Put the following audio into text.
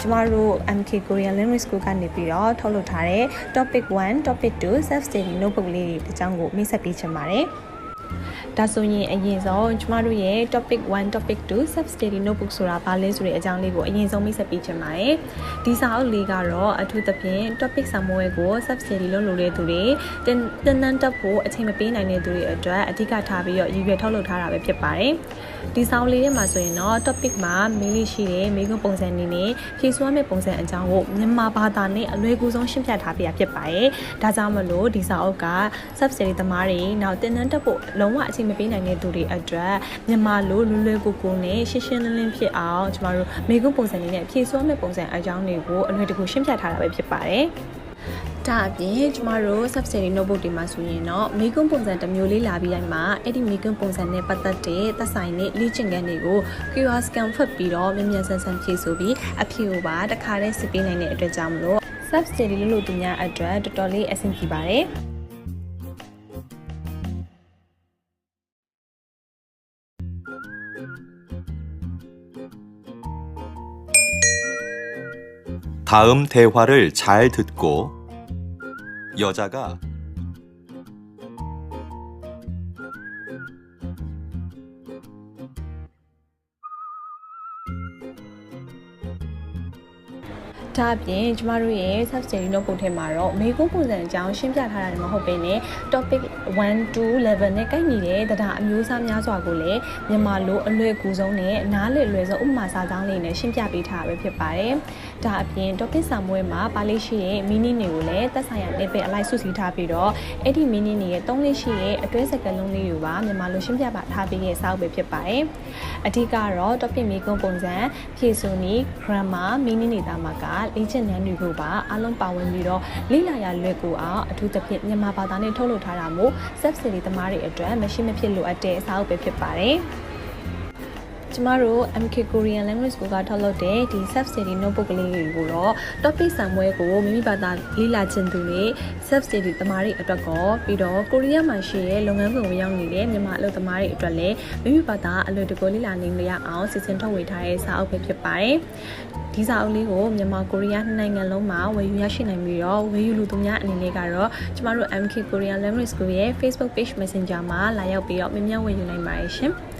ကျမတို့ MK Korean Language School ကနေပြီးတော့ထုတ်လုပ်ထားတဲ့ topic 1 topic 2 self study notebook လေးတွေအကြောင်းကိုမိတ်ဆက်ပေးချင်ပါတယ် ဒါဆိုရင်အရင်ဆုံးကျမတို့ရဲ့ topic 1 topic 2 self study notebook ဆိုတာဘာလဲဆိုတဲ့အကြောင်းလေးကိုအရင်ဆုံးမိတ်ဆက်ပေးချင်ပါတယ်ဒီစာအုပ်လေးကတော့အထူးသဖြင့် topic စာမွေးကို self study လုပ်လို့တဲ့သူတွေတင်တင်တန်းတက်ဖို့အချိန်မပေးနိုင်တဲ့သူတွေအတွက်အဓိကထားပြီးတော့ရည်ရွယ်ထုတ်လုပ်ထားတာပဲဖြစ်ပါတယ်ဒီစာအုပ်လေးထဲမှာဆိုရင်တော့ topic မှာမေးလို့ရှိတဲ့မေးခွန်းပုံစံနေနဲ့ဖြေဆိုရမယ့်ပုံစံအကြောင်းကိုမြန်မာဘာသာနဲ့အလွယ်ကူဆုံးရှင်းပြထားပေးရဖြစ်ပါတယ်ဒါကြောင့်မလို့ဒီစာအုပ်က sub study သမားတွေနောက်တင်တန်းတက်ဖို့လုံးဝအချိန်မပေးနိုင်တဲ့သူတွေအတွက်မြန်မာလိုလွယ်လွယ်ကူကူနဲ့ရှင်းရှင်းလင်းလင်းဖြစ်အောင်ကျမတို့မေးခွန်းပုံစံနေနဲ့ဖြေဆိုရမယ့်ပုံစံအကြောင်းတွေကိုအလွယ်တကူရှင်းပြထားတာပဲဖြစ်ပါတယ်ဒါအပြင်ကျမတို့ subsidy notebook တွေမှာဆိုရင်တော့မိကွန်းပုံစံတစ်မျိုးလေးလာပြီးတိုင်းမှာအဲ့ဒီမိကွန်းပုံစံနဲ့ပတ်သက်တဲ့သက်ဆိုင်တဲ့လေ့ကျင့်ခန်းတွေကို QR scan ဖတ်ပြီးတော့မြန်မြန်ဆန်ဆန်ဖြည့်ဆိုပြီးအဖြေကိုပါတခါတည်းစစ်ပေးနိုင်တဲ့အတွက်ကြောင့်မလို့ subsidy လို့လို့သူများအတွက်တော်တော်လေးအဆင်ပြေပါတယ်။ 다음 대화를 잘 듣고 여자가 ဒါအပြင်ကျမတို့ရဲ့ sub study notebook ထဲမှာတော့မေကုန်းပုံစံအကြောင်းရှင်းပြထားတာလည်းမဟုတ်ဘဲနဲ့ topic 1 2 level နဲ့ကိုက်နေတဲ့တရားအမျိုးအစားများစွာကိုလည်းမြန်မာလိုအလွယ်ကူဆုံးနဲ့နားလည်လွယ်ဆုံးဥပမာစာကြောင်းလေးနဲ့ရှင်းပြပေးထားတာပဲဖြစ်ပါတယ်။ဒါအပြင် topic စာမွေးမှာပါလေးရှိတဲ့ meaning တွေကိုလည်းသက်ဆိုင်ရာ level အလိုက်စုစည်းထားပြီးတော့အဲ့ဒီ meaning တွေရဲ့သုံးလေးရှိတဲ့အတွဲစကားလုံးလေးတွေပါမြန်မာလိုရှင်းပြပါထားပြီးရဲ့စာအုပ်ပဲဖြစ်ပါတယ်။အဓိကတော့ topic မေကုန်းပုံစံဖြည့်ဆိုနည်း grammar meaning တွေသားမှာကလေ့ကျင့်ခန်းတွေကိုပါအားလုံးပါဝင်ပြီးတော့လေ့လာရလွယ်ကူအောင်အထူးသဖြင့်မြန်မာဘာသာနဲ့ထုတ်လုပ်ထားတာမို့ sub study သမားတွေအတွက်မရှိမဖြစ်လိုအပ်တဲ့အစားအုပ်ပဲဖြစ်ပါတယ်။ ကျမတို့ MK Korean Language School ကထုတ်လုပ်တဲ့ဒီ sub study notebook ကလေးတွေကိုတော့ topic ဆံပွဲကိုမိမိဘာသာလေ့လာခြင်းသူတွေ sub study သမားတွေအတွက်ကောပြီးတော့ကိုရီးယားမှာရှိတဲ့လုပ်ငန်းခွင်ဝင်ရောက်နေတဲ့မြန်မာအလုပ်သမားတွေအတွက်လည်းမိမိဘာသာအလွယ်တကူလေ့လာနိုင်ကြရအောင်စီစဉ်ထုတ်ဝေထားတဲ့စာအုပ်ပဲဖြစ်ပါတယ်။ဒီစာအုပ်လေးကိုမြန်မာကိုရီးယားနိုင်ငံလုံးမှာဝယ်ယူရရှိနိုင်ပြီးတော့ဝယ်ယူလူသူများအနေနဲ့ကတော့ကျမတို့ MK Korean Language School ရဲ့ Facebook page Messenger မှာလာရောက်ပြီးတော့မြင်မြန်ဝယ်ယူနိုင်ပါတယ်ရှင်။